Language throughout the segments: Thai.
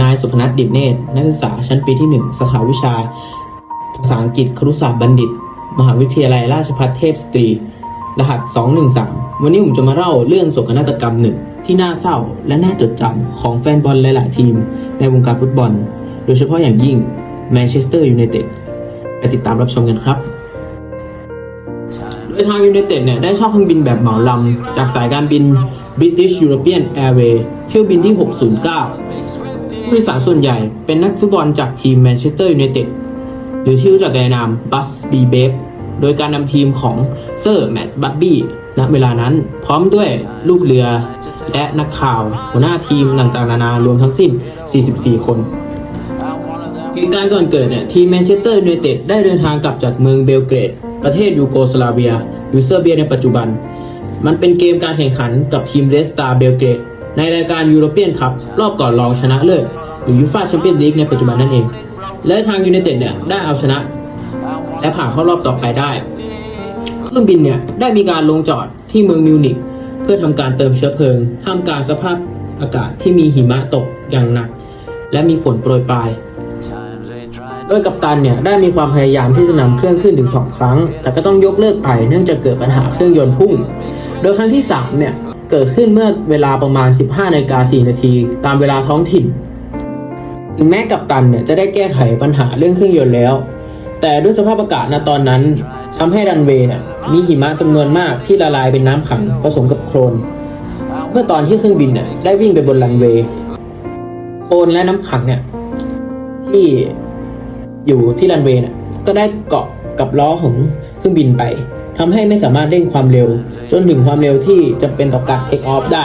นายสุพนัทดิบเนตรนักศึกษาชั้นปีที่ 1 สาขาวิชา ภาษาอังกฤษครุศาสตร์บัณฑิต มหาวิทยาลัยราชภัฏเทพสตรี รหัส 213 วันนี้ผมจะมาเล่าเรื่องโศกนาฏกรรมหนึ่งที่น่าเศร้าและน่าจดจำของแฟนบอลหลาย ๆ ทีม ในวงการฟุตบอล โดยเฉพาะอย่างยิ่งแมนเชสเตอร์ยูไนเต็ดไปติดตามรับชมกันครับโดยทางยูไนเต็ดเนี่ยได้เช่าเครื่องบินแบบเหมาลำ จากสายการบิน British European Airways เที่ยวบินที่ 609 ผู้โดยสารส่วนใหญ่เป็นนักฟุตบอลจากทีมแมนเชสเตอร์ยูไนเต็ดหรือที่รู้จักในนามบัสบีเบฟโดยการนำทีมของเซอร์แมตต์บัตบี้ณเวลานั้นพร้อมด้วยลูกเรือ และนักข่าว หัวหน้าทีมต่างๆนานารวมทั้งสิ้น 44 คนเหตุการณ์ก่อนเกิดเนี่ยทีมแมนเชสเตอร์ยูไนเต็ดได้เดินทางกลับจากเมืองเบลเกรด ประเทศยูโกสลาเวีย หรือเซอร์เบียในปัจจุบัน มันเป็นเกมการแข่งขันกับทีมเรสตาเบลเกรด ในรายการยูโรเปียนคัพรอบก่อนรองชนะเลิศหรือยูฟ่าแชมเปี้ยนลีกในปัจจุบันนั่นเอง และทางยูไนเต็ดเนี่ยได้เอาชนะ และผ่านเข้ารอบต่อไปได้ เครื่องบินเนี่ยได้มีการลงจอดที่เมืองมิวนิกเพื่อทำการเติมเชื้อเพลิงท่ามกลางสภาพอากาศที่มีหิมะตกอย่างหนัก และมีฝนโปรยปลายโดยกัปตันเนี่ยได้มีความพยายามที่จะนำเครื่องขึ้นถึงสองครั้ง แต่ก็ต้องยกเลิกไปเนื่องจากเกิดปัญหาเครื่องยนต์พุ่ง โดยครั้งที่3เนี่ย เกิดขึ้นเมื่อเวลาประมาณ 15นาฬิกา4นาทีตามเวลาท้องถิ่น ถึงแม้กัปตันเนี่ยจะได้แก้ไขปัญหาเรื่องเครื่องยนต์แล้ว แต่ด้วยสภาพอากาศณตอนนั้นทำให้รันเวย์เนี่ยมีหิมะจำนวนมากที่ละลายเป็นน้ำขังผสมกับโคลน เมื่อตอนที่เครื่องบินเนี่ยได้วิ่งไปบนรันเวย์โคลนและน้ำขังเนี่ยที่อยู่ที่รันเวย์เนี่ยก็ได้เกาะกับล้อของเครื่องบินไป ทำให้ไม่สามารถเร่งความเร็ว จนถึงความเร็วที่จะเป็นต่อการเทคออฟได้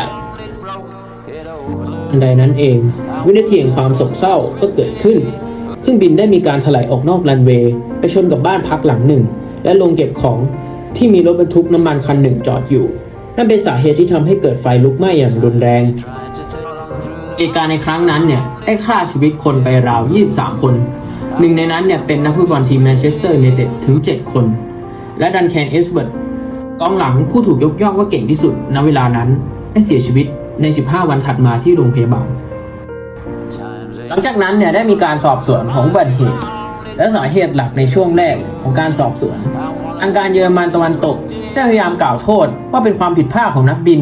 อันใดนั้นเอง วินาทีแห่งความโศกเศร้าก็เกิดขึ้นเครื่องบินได้มีการถลายออกนอกรันเวย์ไปชนกับบ้านพักหลังหนึ่ง และลงเก็บของที่มีรถบรรทุกน้ำมันคันหนึ่งจอดอยู่ นั่นเป็นสาเหตุที่ทำให้เกิดไฟลุกไหม้อย่างรุนแรงเหตุการณ์ในครั้งนั้นเนี่ยได้ฆ่าชีวิตคนไปราว 23 คน หนึ่งในนั้นเนี่ยเป็นนักฟุตบอลทีมแมนเชสเตอร์ยูไนเต็ดถึง 7 คน และดันแคนเอสเบิร์ตกองหลังผู้ถูกยกย่องว่าเก่งที่สุดณเวลานั้นได้เสียชีวิตใน 15 วันถัดมาที่โรงพยาบาล หลังจากนั้นเนี่ยได้มีการสอบสวนของอุบัติเหตุและสาเหตุหลักในช่วงแรกของการสอบสวนทางการเยอรมันตะวันตกได้พยายามกล่าวโทษว่าเป็นความผิดพลาดของนักบิน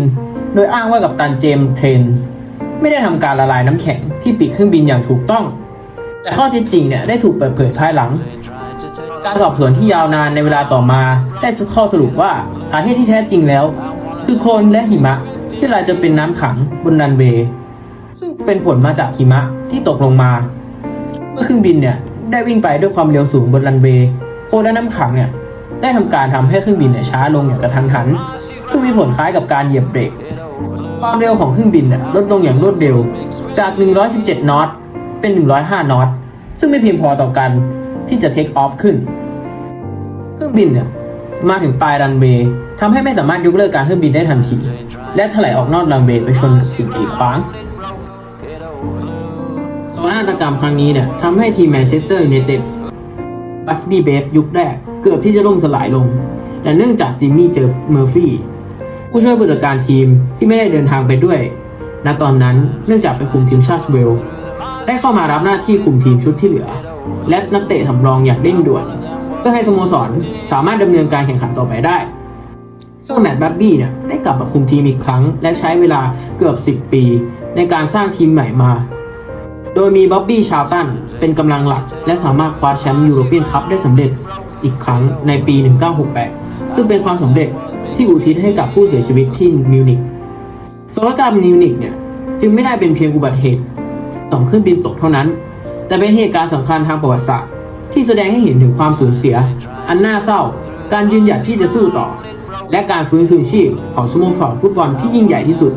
โดยอ้างว่ากับตันเจมเทนส์ไม่ได้ทำการละลายน้ำแข็งที่ปีกเครื่องบินอย่างถูกต้อง แต่ข้อเท็จจริงเนี่ยได้ถูกเปิดเผยภายหลัง การสอบสวนที่ยาวนานในเวลาต่อมาได้ข้อสรุปว่าสาเหตุที่แท้จริงแล้ว คือโคลนและหิมะที่ลายจะเป็นน้ำขังบนรันเวย์ซึ่งเป็นผลมาจากหิมะที่ตกลงมา เมื่อเครื่องบินเนี่ยได้วิ่งไปด้วยความเร็วสูงบนรันเวย์โคลนและน้ำขังเนี่ยได้ทำการทำให้เครื่องบินเนี่ยช้าลงอย่างกระทันหัน ซึ่งมีผลคล้ายกับการเหยียบเบรก ความเร็วของเครื่องบินเนี่ยลดลงอย่างรวดเร็ว จาก 117 นอต เป็น 105 นอต ซึ่งไม่เพียงพอต่อการ ที่จะเทคออฟขึ้น เครื่องบินเนี่ยมาถึงปลายรันเวย์ทำให้ไม่สามารถยกเลิกการเครื่องบินได้ทันที และถลายออกนอกรันเวย์ไปชนกับสิ่งกีดขวางโศกนาฏกรรมครั้งนี้เนี่ยทำให้ทีมแมนเชสเตอร์ยูไนเต็ดบัสบี้เบฟยุคแรกเกือบที่จะล่มสลายลง แต่เนื่องจากจิมมี่เจอเมอร์ฟี่ผู้ช่วยผู้จัดการทีมที่ไม่ได้เดินทางไปด้วยณตอนนั้นเนื่องจากไปคุมทีมชาติเวลส์ได้เข้ามารับหน้าที่คุมทีมชุดที่เหลือ และนักเตะสำรองอย่างเร่งด่วนเพื่อให้สโมสรสามารถดำเนินการแข่งขันต่อไปได้ ซึ่งแมตต์บับบี้เนี่ยได้กลับมาคุมทีมอีกครั้ง และใช้เวลาเกือบ 10 ปี ในการสร้างทีมใหม่มา โดยมีบ๊อบบี้ชาร์ตันเป็นกำลังหลัก และสามารถคว้าแชมป์ยูโรเปียนคัพได้สำเร็จอีกครั้งในปี 1968 ซึ่งเป็นความสำเร็จที่อุทิศให้กับผู้เสียชีวิตที่มิวนิกโศกกรรมมิวนิกเนี่ยจึงไม่ได้เป็นเพียงอุบัติเหตุสองเครื่องบินตกเท่านั้น แต่เป็นเหตุการณ์สำคัญทางประวัติศาสตร์ที่แสดงให้เห็นถึงความสูญเสีย อันน่าเศร้า การยืนหยัดที่จะสู้ต่อ และการฟื้นคืนชีพของสโมสรฟุตบอลที่ยิ่งใหญ่ที่สุด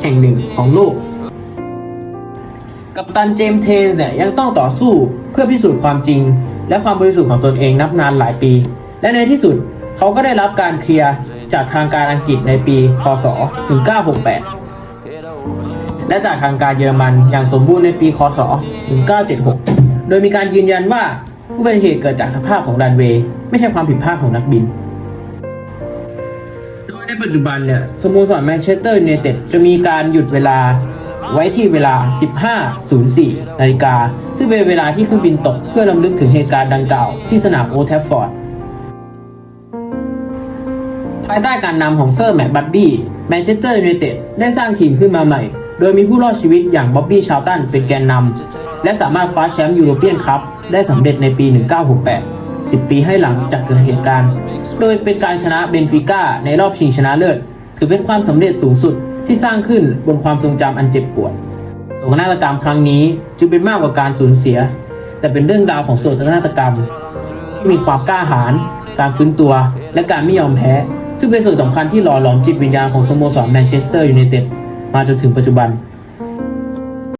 แห่งหนึ่งของโลก กัปตันเจมส์เทนส์เนี่ยยังต้องต่อสู้เพื่อพิสูจน์ความจริง และความบริสุทธิ์ของตนเองนับนานหลายปี และในที่สุดเขาก็ได้รับการเคลียร์จากทางการอังกฤษในปีคศ1968 และจากทางการเยอรมันอย่างสมบูรณ์ในปีคศ 1976 โดยมีการยืนยันว่าอุบัติเหตุเกิดจากสภาพของรันเวย์ไม่ใช่ความผิดพลาดของนักบิน โดยในปัจจุบันเนี่ยสโมสรแมนเชสเตอร์ยูไนเต็ดจะมีการหยุดเวลาไว้ที่เวลา 15.04 นาฬิกา ซึ่งเป็นเวลาที่เครื่องบินตกเพื่อรำลึกถึงเหตุการณ์ดังกล่าวที่สนามโอแทฟฟอร์ด ภายใต้การนำของเซอร์แมตต์บัตบี้แมนเชสเตอร์ยูไนเต็ดได้สร้างทีมขึ้นมาใหม่ โดยมีผู้รอดชีวิตอย่างบ๊อบบี้ชาวตันเป็นแกนนำและสามารถคว้าแชมป์ยูโรเปียนคัพได้สำเร็จในปี 1968 10 ปีให้หลังจากเกิดเหตุการณ์ โดยเป็นการชนะเบนฟิก้าในรอบชิงชนะเลิศ ถือเป็นความสำเร็จสูงสุดที่สร้างขึ้นบนความทรงจำอันเจ็บปวดโศกนาฏกรรมครั้งนี้จึงเป็นมากกว่าการสูญเสีย แต่เป็นเรื่องราวของโศกนาฏกรรม ที่มีความกล้าหาญการฟื้นตัว และการไม่ยอมแพ้ ซึ่งเป็นส่วนสำคัญที่หล่อหลอมจิตวิญญาณของสโมสรแมนเชสเตอร์ยูไนเต็ด มาจนถึงปัจจุบัน